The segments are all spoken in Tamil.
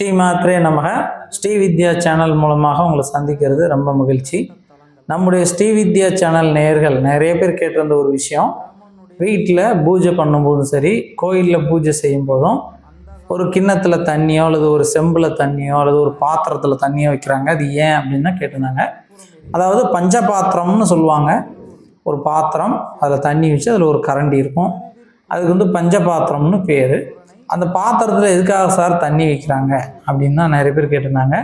ஸ்ரீ மாத்ரே நமக. ஸ்ரீ வித்யா சேனல் மூலமாக உங்களை சந்திக்கிறது ரொம்ப மகிழ்ச்சி. நம்முடைய ஸ்ரீ வித்யா சேனல் நேர்கள் நிறைய பேர் கேட்டிருந்த ஒரு விஷயம். வீட்டில் பூஜை பண்ணும்போதும் சரி கோயிலில் பூஜை செய்யும் போதும் ஒரு கிண்ணத்தில் தண்ணியோ அல்லது ஒரு செம்பில் தண்ணியோ அல்லது ஒரு பாத்திரத்தில் தண்ணியோ வைக்கிறாங்க. அது ஏன் அப்படின்னா கேட்டிருந்தாங்க. அதாவது பஞ்சபாத்திரம்னு சொல்லுவாங்க. ஒரு பாத்திரம் அதில் தண்ணி வச்சு அதில் ஒரு கரண்டி இருக்கும். அதுக்கு வந்து பஞ்சபாத்திரம்னு பேர். அந்த பாத்திரத்தில் எதுக்காக சார் தண்ணி வைக்கிறாங்க அப்படின்னு தான் நிறைய பேர் கேட்டிருந்தாங்க.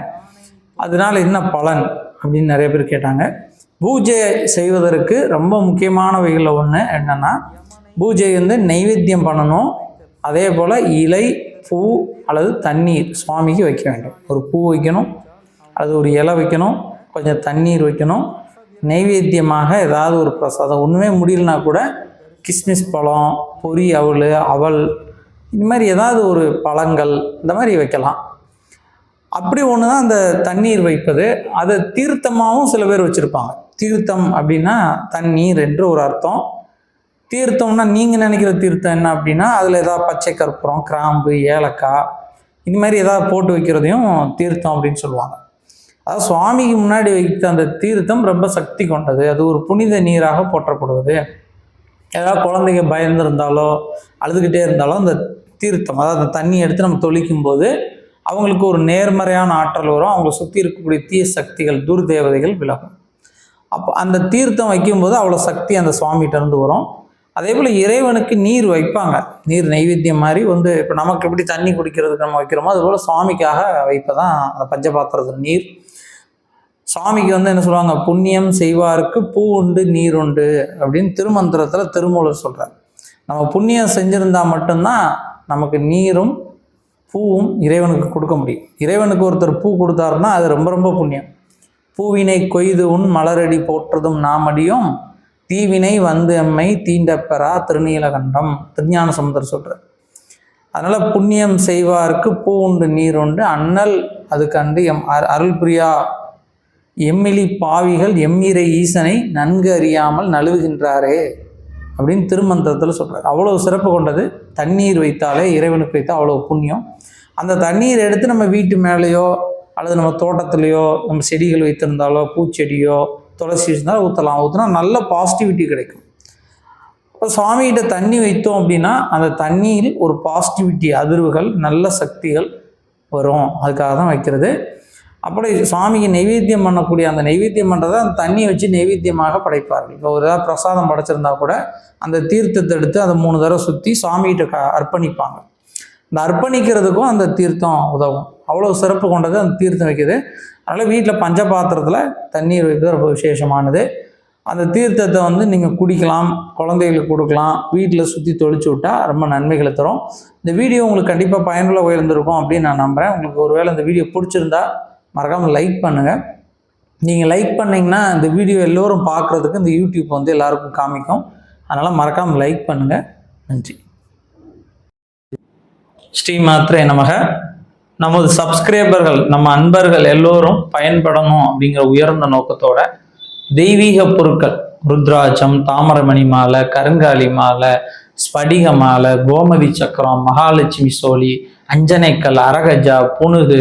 அதனால என்ன பலன் அப்படின்னு நிறைய பேர் கேட்டாங்க. பூஜை செய்வதற்கு ரொம்ப முக்கியமானவைகளில் ஒன்று என்னென்னா பூஜை வந்து நைவேத்தியம் பண்ணணும். அதே போல் இலை பூ அல்லது தண்ணீர் சுவாமிக்கு வைக்க வேண்டும். ஒரு பூ வைக்கணும் அல்லது ஒரு இலை வைக்கணும் கொஞ்சம் தண்ணீர் வைக்கணும். நைவேத்தியமாக ஏதாவது ஒரு பிரசாதம். ஒன்றுமே முடியலனா கூட கிஸ்மிஸ் பழம் பொரி அவல் அவல் இந்த மாதிரி ஏதாவது ஒரு பழங்கள் இந்த மாதிரி வைக்கலாம். அப்படி ஒன்று தான் அந்த தண்ணீர் வைப்பது. அதை தீர்த்தமாகவும் சில பேர் வச்சுருப்பாங்க. தீர்த்தம் அப்படின்னா தண்ணீர் என்று ஒரு அர்த்தம். தீர்த்தம்னா நீங்கள் நினைக்கிற தீர்த்தம் என்ன அப்படின்னா அதில் ஏதாவது பச்சை கற்பூரம் கிராம்பு ஏலக்காய் இந்த மாதிரி ஏதாவது போட்டு வைக்கிறதையும் தீர்த்தம் அப்படின்னு சொல்லுவாங்க. அதாவது சுவாமிக்கு முன்னாடி வைத்த அந்த தீர்த்தம் ரொம்ப சக்தி கொண்டது. அது ஒரு புனித நீராக போற்றப்படுவது. ஏதாவது குழந்தைங்க பயந்துருந்தாலோ அழுதுகிட்டே இருந்தாலோ அந்த தீர்த்தம் அதாவது அந்த தண்ணி எடுத்து நம்ம தொளிக்கும் போது அவங்களுக்கு ஒரு நேர்மறையான ஆற்றல் வரும். அவங்களை சுற்றி இருக்கக்கூடிய தீய சக்திகள் துர்தேவதைகள் விலகும். அப்போ அந்த தீர்த்தம் வைக்கும்போது அவ்வளோ சக்தி அந்த சுவாமிகிட்டருந்து வரும். அதே போல் இறைவனுக்கு நீர் வைப்பாங்க. நீர் நைவேத்தியம் மாதிரி வந்து இப்போ நமக்கு எப்படி தண்ணி குடிக்கிறதுக்கு நம்ம வைக்கிறோமோ அதுபோல் சுவாமிக்காக வைப்பதான் அந்த பஞ்சபாத்திரத்தில் நீர். சுவாமிக்கு வந்து என்ன சொல்லுவாங்க? புண்ணியம் செய்வாருக்கு பூ உண்டு நீர் உண்டு அப்படின்னு திருமந்திரத்தில் திருமூலர் சொல்கிறார் நம்ம புண்ணியம் செஞ்சுருந்தா மட்டும்தான் நமக்கு நீரும் பூவும் இறைவனுக்கு கொடுக்க முடியும். இறைவனுக்கு ஒருத்தர் பூ கொடுத்தாருன்னா அது ரொம்ப ரொம்ப புண்ணியம். பூவினை கொய்து உன் மலரடி போற்றதும் நாமடியும் தீவினை வந்து எம்மை தீண்டப்பெறா திருநீலகண்டம். திருஞான சமுதர் சொல்கிறார் அதனால் புண்ணியம் செய்வார்க்கு பூ உண்டு நீர் உண்டு. அண்ணல் அது கண்டு எம் அருள் பிரியா எம்மிலி பாவிகள் எம்மிரை ஈசனை நன்கு அறியாமல் நழுவுகின்றாரே. அப்படின்னு திருமந்திரத்தில் சொல்கிறார் அவ்வளோ சிறப்பு கொண்டது. தண்ணீர் வைத்தாலே இறைவனுக்கு வைத்தால் அவ்வளோ புண்ணியம். அந்த தண்ணீர் எடுத்து நம்ம வீட்டு மேலேயோ அல்லது நம்ம தோட்டத்துலேயோ நம்ம செடிகள் வைத்திருந்தாலோ பூச்செடியோ துளசி இருந்தாலும் ஊற்றலாம் ஊற்றினா நல்ல பாசிட்டிவிட்டி கிடைக்கும். இப்போ சுவாமிகிட்ட தண்ணி வைத்தோம் அப்படின்னா அந்த தண்ணியில் ஒரு பாசிட்டிவிட்டி அதிர்வுகள் நல்ல சக்திகள் வரும். அதுக்காக தான் வைக்கிறது. அப்படி சுவாமிக்கு நைவேத்தியம் பண்ணக்கூடிய அந்த நைவேத்தியம் பண்ணுறதை அந்த தண்ணியை வச்சு நைவேத்தியமாக படைப்பார்கள். இப்போ ஒரு ஏதாவது பிரசாதம் படைச்சிருந்தா கூட அந்த தீர்த்தத்தை எடுத்து அதை மூணு தடவை சுற்றி சுவாமிகிட்ட க அர்ப்பணிப்பாங்க. இந்த அர்ப்பணிக்கிறதுக்கும் அந்த தீர்த்தம் உதவும். அவ்வளோ சிறப்பு கொண்டது அந்த தீர்த்தம் வைக்கிது அதனால் வீட்டில் பஞ்சபாத்திரத்தில் தண்ணீர் வைக்கிறது ரொம்ப விசேஷமானது. அந்த தீர்த்தத்தை வந்து நீங்கள் குடிக்கலாம் குழந்தைகளுக்கு கொடுக்கலாம் வீட்டில் சுற்றி தொளிச்சு விட்டால் ரொம்ப நன்மைகளை தரும். இந்த வீடியோ உங்களுக்கு கண்டிப்பாக பயனுள்ள உயர்ந்திருக்கும் அப்படின்னு நான் நம்புகிறேன் உங்களுக்கு ஒருவேளை இந்த வீடியோ பிடிச்சிருந்தா மறக்காமல் லைக் பண்ணுங்கள் நீங்கள் லைக் பண்ணிங்கன்னா இந்த வீடியோ எல்லோரும் பார்க்குறதுக்கு இந்த யூடியூப் வந்து எல்லாருக்கும் காமிக்கும். அதனால் மறக்காமல் லைக் பண்ணுங்கள் நன்றி. ஸ்ரீ மாத்திரை நமக. நமது சப்ஸ்கிரைபர்கள் நம்ம அன்பர்கள் எல்லோரும் பயன்படணும் அப்படிங்கிற உயர்ந்த நோக்கத்தோட தெய்வீக பொருட்கள் ருத்ராட்சம் தாமரமணி மாலை கருங்காலி மாலை ஸ்படிக மாலை கோமதி சக்கரம் மகாலட்சுமி சோழி அஞ்சனைக்கல் அரகஜா புனுகு